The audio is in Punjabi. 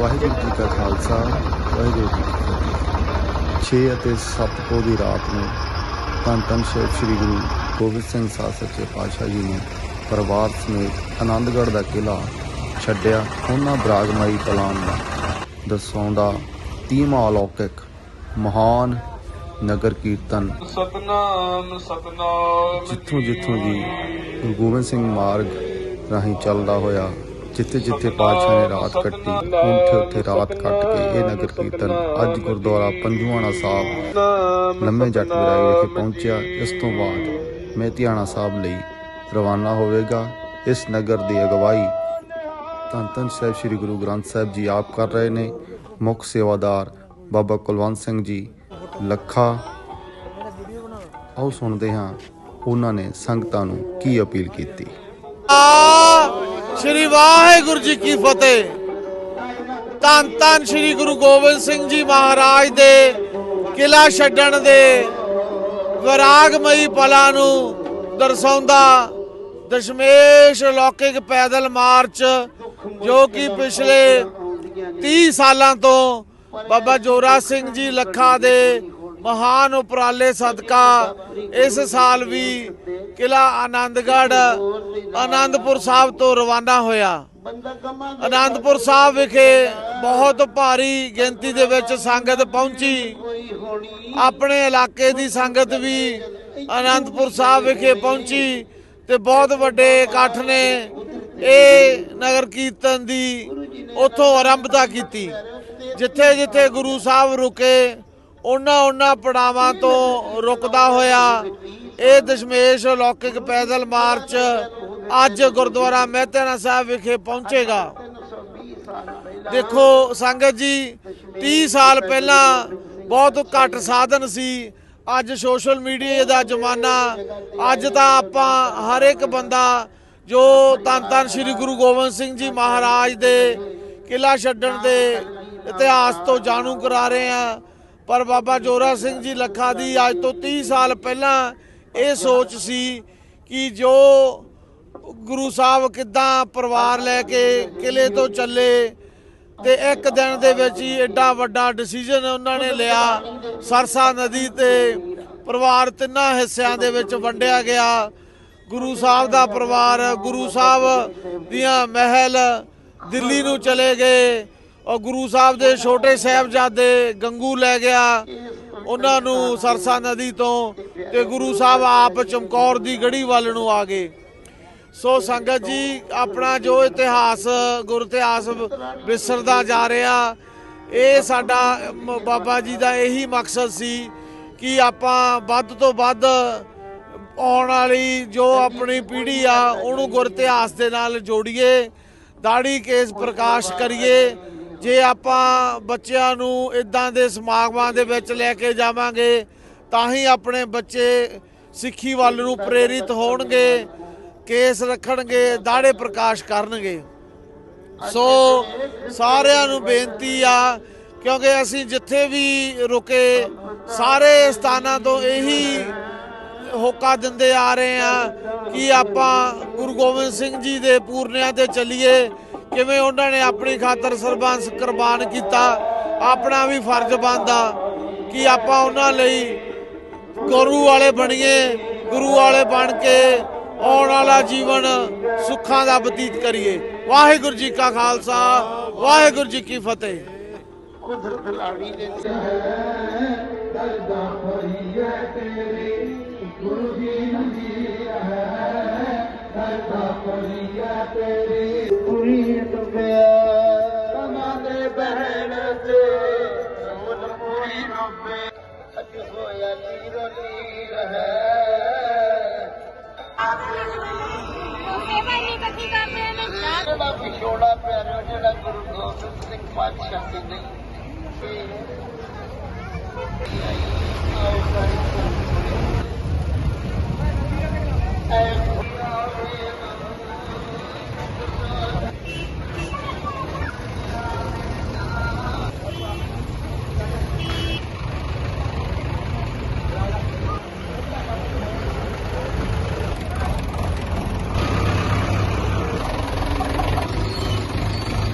ਵਾਹਿਗੁਰੂ ਜੀ ਕਾ ਖਾਲਸਾ ਵਾਹਿਗੁਰੂ ਜੀ ਕੀ ਫਤਿਹ। 6 ਅਤੇ 7 ਪੋਹ ਦੀ ਰਾਤ ਨੂੰ ਧੰਨ ਧੰਨ ਸਾਹਿਬ ਸ੍ਰੀ ਗੁਰੂ ਗੋਬਿੰਦ ਸਿੰਘ ਸਾਹਿਬ ਸੱਚੇ ਪਾਤਸ਼ਾਹ ਜੀ ਨੇ ਪਰਿਵਾਰ ਸਮੇਤ ਆਨੰਦਗੜ੍ਹ ਦਾ ਕਿਲ੍ਹਾ ਛੱਡਿਆ ਉਹਨਾਂ ਬਰਾਗਮਾਈ ਕਲਾਮ ਦਾ ਦਸਾਉਂਦਾ ਤੀਮਾ ਅਲੌਕਿਕ ਮਹਾਨ ਨਗਰ ਕੀਰਤਨ। ਸਤਨਾਮ ਸਤਨਾਮ ਜਿੱਥੋਂ ਜਿੱਥੋਂ ਜੀ ਗੁਰੂ ਗੋਬਿੰਦ ਸਿੰਘ ਮਾਰਗ ਰਾਹੀਂ ਚੱਲਦਾ ਹੋਇਆ ਜਿੱਥੇ ਜਿੱਥੇ ਪਾਤਸ਼ਾਹ ਨੇ ਰਾਤ ਕੱਟੀ ਉੱਥੇ ਉੱਥੇ ਰਾਤ ਕੱਟ ਕੇ ਇਹ ਨਗਰ ਕੀਰਤਨ ਅੱਜ ਗੁਰਦੁਆਰਾ ਪੰਜੂਆਣਾ ਸਾਹਿਬ ਲੰਮੇ ਜੱਟ ਵਿਰਾਏ ਵਿਖੇ ਪਹੁੰਚਿਆ। ਇਸ ਤੋਂ ਬਾਅਦ ਮੇਤੀਆਣਾ ਸਾਹਿਬ ਲਈ ਰਵਾਨਾ ਹੋਵੇਗਾ। ਇਸ ਨਗਰ ਦੀ ਅਗਵਾਈ ਧੰਨ ਧੰਨ ਸਾਹਿਬ ਸ੍ਰੀ ਗੁਰੂ ਗ੍ਰੰਥ ਸਾਹਿਬ ਜੀ ਆਪ ਕਰ ਰਹੇ ਨੇ। ਮੁੱਖ ਸੇਵਾਦਾਰ ਬਾਬਾ ਕੁਲਵੰਤ ਸਿੰਘ ਜੀ ਲੱਖਾ। ਆਓ ਸੁਣਦੇ ਹਾਂ ਉਹਨਾਂ ਨੇ ਸੰਗਤਾਂ ਨੂੰ ਕੀ ਅਪੀਲ ਕੀਤੀ। ਆ ਸ਼੍ਰੀ ਵਾਹਿਗੁਰੂ ਜੀ ਕੀ ਫਤਿਹ। ਧੰਨ ਧੰਨ ਸ਼੍ਰੀ ਗੁਰੂ ਗੋਬਿੰਦ ਸਿੰਘ ਜੀ ਮਹਾਰਾਜ ਦੇ ਕਿਲਾ ਛੱਡਣ ਦੇ ਵਿਰਾਗਮਈ ਪਲਾਂ ਨੂੰ ਦਰਸਾਉਂਦਾ ਦਸ਼ਮੇਸ਼ ਲੌਕਿਕ ਪੈਦਲ ਮਾਰਚ, ਜੋ ਕਿ ਪਿਛਲੇ 30 ਸਾਲਾਂ ਤੋਂ ਬਾਬਾ ਜੋਰਾ ਸਿੰਘ ਜੀ ਲੱਖਾ ਦੇ ਮਹਾਨ ਉਪਰਾਲੇ ਸਦਕਾ ਇਸ ਸਾਲ ਵੀ ਕਿਲਾ ਆਨੰਦਗੜ੍ਹ ਆਨੰਦਪੁਰ ਸਾਹਿਬ ਤੋਂ ਰਵਾਨਾ ਹੋਇਆ। ਆਨੰਦਪੁਰ ਸਾਹਿਬ ਵਿਖੇ ਬਹੁਤ ਭਾਰੀ ਗਿਣਤੀ ਦੇ ਵਿੱਚ ਸੰਗਤ ਪਹੁੰਚੀ। ਆਪਣੇ ਇਲਾਕੇ ਦੀ ਸੰਗਤ ਵੀ ਆਨੰਦਪੁਰ ਸਾਹਿਬ ਵਿਖੇ ਪਹੁੰਚੀ ਤੇ ਬਹੁਤ ਵੱਡੇ ਇਕੱਠ ਨੇ ਇਹ ਨਗਰ ਕੀਰਤਨ ਦੀ ਉਥੋਂ ਆਰੰਭਤਾ ਕੀਤੀ। ਜਿੱਥੇ ਜਿੱਥੇ ਗੁਰੂ ਸਾਹਿਬ ਰੁਕੇ ਉਹਨਾਂ ਉਹਨਾਂ ਪੜਾਵਾਂ ਤੋਂ ਰੁਕਦਾ ਹੋਇਆ ਇਹ ਦਸ਼ਮੇਸ਼ ਅਲੌਕਿਕ ਪੈਦਲ ਮਾਰਚ ਅੱਜ ਗੁਰਦੁਆਰਾ ਮਹਿਤੇਨਾ ਸਾਹਿਬ ਵਿਖੇ ਪਹੁੰਚੇਗਾ। ਦੇਖੋ ਸੰਗਤ ਜੀ 30 ਸਾਲ ਪਹਿਲਾਂ ਬਹੁਤ ਘੱਟ ਸਾਧਨ ਸੀ। ਅੱਜ ਸੋਸ਼ਲ ਮੀਡੀਆ ਦਾ ਜ਼ਮਾਨਾ, ਅੱਜ ਤਾਂ ਆਪਾਂ ਹਰ ਇੱਕ ਬੰਦਾ ਜੋ ਧੰਨ ਧੰਨ ਸ੍ਰੀ ਗੁਰੂ ਗੋਬਿੰਦ ਸਿੰਘ ਜੀ ਮਹਾਰਾਜ ਦੇ ਕਿਲਾ ਛੱਡਣ ਦੇ ਇਤਿਹਾਸ ਤੋਂ ਜਾਣੂ ਕਰਾ ਰਹੇ ਆ ਪਰ ਬਾਬਾ ਜੋਰਾ ਸਿੰਘ ਜੀ ਲੱਖਾ ਦੀ ਅੱਜ ਤੋਂ 30 ਸਾਲ ਪਹਿਲਾਂ ਇਹ ਸੋਚ ਸੀ ਕਿ ਜੋ ਗੁਰੂ ਸਾਹਿਬ ਕਿੱਦਾਂ ਪਰਿਵਾਰ ਲੈ ਕੇ ਕਿਲੇ ਤੋਂ ਚੱਲੇ ਤੇ ਇੱਕ ਦਿਨ ਦੇ ਵਿੱਚ ਹੀ ਐਡਾ ਵੱਡਾ ਡਿਸੀਜਨ ਉਹਨਾਂ ਨੇ ਲਿਆ। ਸਰਸਾ ਨਦੀ ਤੇ ਪਰਿਵਾਰ ਤਿੰਨਾਂ ਹਿੱਸਿਆਂ ਦੇ ਵਿੱਚ ਵੰਡਿਆ ਗਿਆ। ਗੁਰੂ ਸਾਹਿਬ ਦਾ ਪਰਿਵਾਰ, ਗੁਰੂ ਸਾਹਿਬ ਦੀਆਂ ਮਹਿਲ ਦਿੱਲੀ ਨੂੰ ਚਲੇ ਗਏ। ਉਹ ਗੁਰੂ ਸਾਹਿਬ ਦੇ ਛੋਟੇ ਸਾਹਿਬਜ਼ਾਦੇ ਗੰਗੂ ਲੈ ਗਿਆ, ਉਹਨਾਂ ਨੂੰ ਸਰਸਾ ਨਦੀ ਤੋਂ ਤੇ ਗੁਰੂ ਸਾਹਿਬ ਆਪ ਚਮਕੌਰ ਦੀ ਗੜੀ ਵੱਲ ਨੂੰ ਆ ਗਏ। ਸੋ ਸੰਗਤ ਜੀ, ਆਪਣਾ ਜੋ ਇਤਿਹਾਸ, ਗੁਰ ਇਤਿਹਾਸ ਵਿਸਰਦਾ ਜਾ ਰਿਹਾ, ਇਹ ਸਾਡਾ ਬਾਬਾ ਜੀ ਦਾ ਇਹੀ ਮਕਸਦ ਸੀ ਕਿ ਆਪਾਂ ਵੱਧ ਤੋਂ ਵੱਧ ਆਉਣ ਵਾਲੀ ਜੋ ਆਪਣੀ ਪੀੜ੍ਹੀ ਆ, ਉਹਨੂੰ ਗੁਰ ਇਤਿਹਾਸ ਦੇ ਨਾਲ ਜੋੜੀਏ, ਦਾੜੀ ਕੇਸ ਪ੍ਰਕਾਸ਼ ਕਰੀਏ ਜੇ ਆਪਾਂ ਬੱਚਿਆਂ ਨੂੰ ਇਦਾਂ ਦੇ ਸਮਾਗਮਾਂ ਦੇ ਵਿੱਚ ਲੈ ਕੇ ਜਾਵਾਂਗੇ, ਤਾਂ ਹੀ ਆਪਣੇ ਬੱਚੇ ਸਿੱਖੀ ਵੱਲ ਨੂੰ ਪ੍ਰੇਰਿਤ ਹੋਣਗੇ, ਕੇਸ ਰੱਖਣਗੇ, ਦਾੜੇ ਪ੍ਰਕਾਸ਼ ਕਰਨਗੇ। ਸੋ ਸਾਰਿਆਂ ਨੂੰ ਬੇਨਤੀ ਆ, ਕਿਉਂਕਿ ਅਸੀਂ ਜਿੱਥੇ ਵੀ ਰੁਕੇ, ਸਾਰੇ ਸਥਾਨਾਂ ਤੋਂ ਇਹੀ ਹੋਕਾ ਦਿੰਦੇ ਆ ਰਹੇ ਆ ਕਿ ਆਪਾਂ ਗੁਰੂ ਗੋਬਿੰਦ ਸਿੰਘ ਜੀ ਦੇ ਪੂਰਨਿਆਂ ਤੇ ਚੱਲੀਏ। ਕਿਵੇਂ ਉਹਨਾਂ ਨੇ ਆਪਣੀ ਖਾਤਰ ਸਰਬੰਸ ਕੁਰਬਾਨ ਕੀਤਾ ਆਪਣਾ ਵੀ ਫਰਜ਼ ਬਣਦਾ ਕਿ ਆਪਾਂ ਉਹਨਾਂ ਲਈ ਗੁਰੂ ਵਾਲੇ ਬਣੀਏ ਗੁਰੂ ਵਾਲੇ ਬਣ ਕੇ ਆਉਣ ਵਾਲਾ ਜੀਵਨ ਸੁੱਖਾਂ ਦਾ ਬਤੀਤ ਕਰੀਏ। ਵਾਹਿਗੁਰੂ ਜੀ ਕਾ ਖਾਲਸਾ ਵਾਹਿਗੁਰੂ ਜੀ ਕੀ ਫਤਿਹ। ਪੂਰੀ ਬੜਾ ਵਿਛੋੜਾ ਪੈ ਰਿਹਾ ਜਿਹੜਾ ਗੁਰੂ ਗੋਬਿੰਦ ਸਿੰਘ ਪਾਤਸ਼ਾਹ ਜੀ ਨੇ ਐ